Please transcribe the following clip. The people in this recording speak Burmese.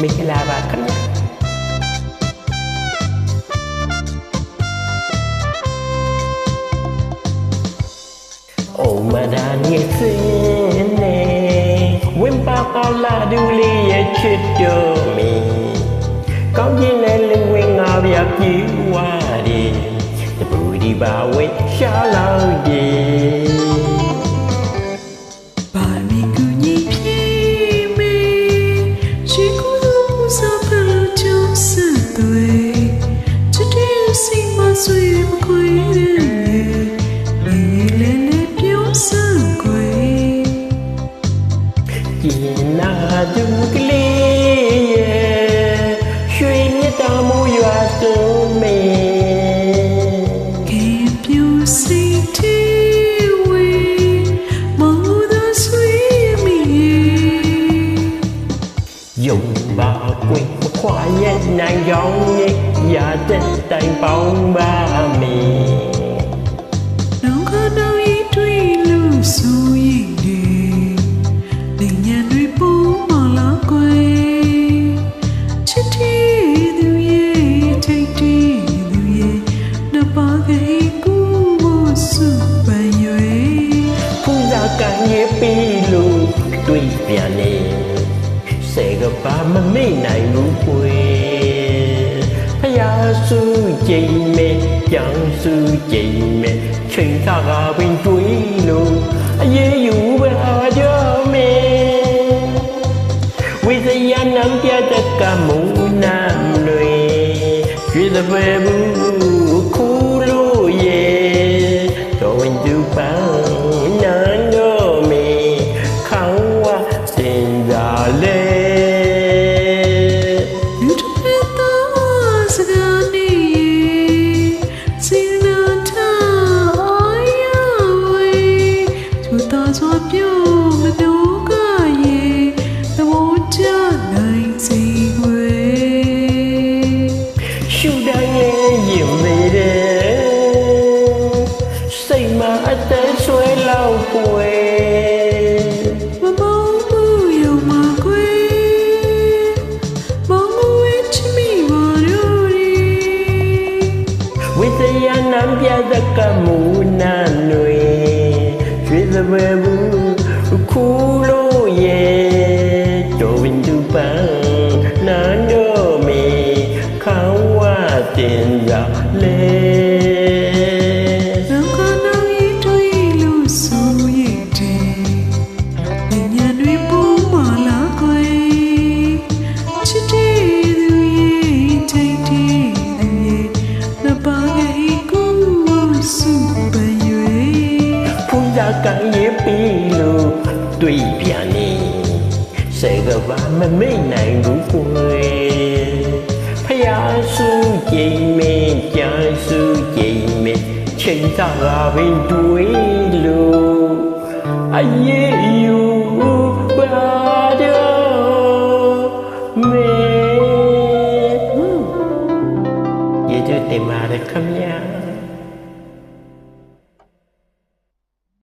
မင်္ဂလာပါခင်ဗျာအိုမဒါနီစင်းနေဝင်းပါပါလာဒူလေးရဲ့ချစ်တော်မီကောင်းခြင်းနဲ့လူဝင်ငါပြပြေဝါဒီတပူဒီပါဝဲရှာလောက်ဒီ ယုံပါကွင်မခွာရဲ့နိုင်ကြောင်းရဲ့ရာတဲ့တိုင်ပေါင်းပါမီနောင်ခနောင် ဖယားစုကြိမ်မဲ့ကြောင်စုကြိမ်မဲ့ချိန်သာကပင်တွေ့လို့အရေးယူပါကြမေဝိဇယနံပြတ စွာပြုမတို့ကရေသဘောကျနိုင်စေွယ်ရှူတိုင်းရဲ့ရင်မေတဲ့စိတ်မှာအသက်ဆွဲလောက်ပွေမမောင်မှုယုံမကွယ်မောင်ဝဲချမီပါတို့ရီဝိသယနံပြတကမူနာနွေ ကန်ရေးပြီလို့တွေ့ပြန်နေစေကဘာမမိတ်နိုင်ဘူးကိုယ်ဖယားစုကြိမ်မင်းကြာစုကြိမ်မင်းချိန်သာပင်တွေ့လို့အရေးယူပါတော့မေရေတဲ့မာရခမညာ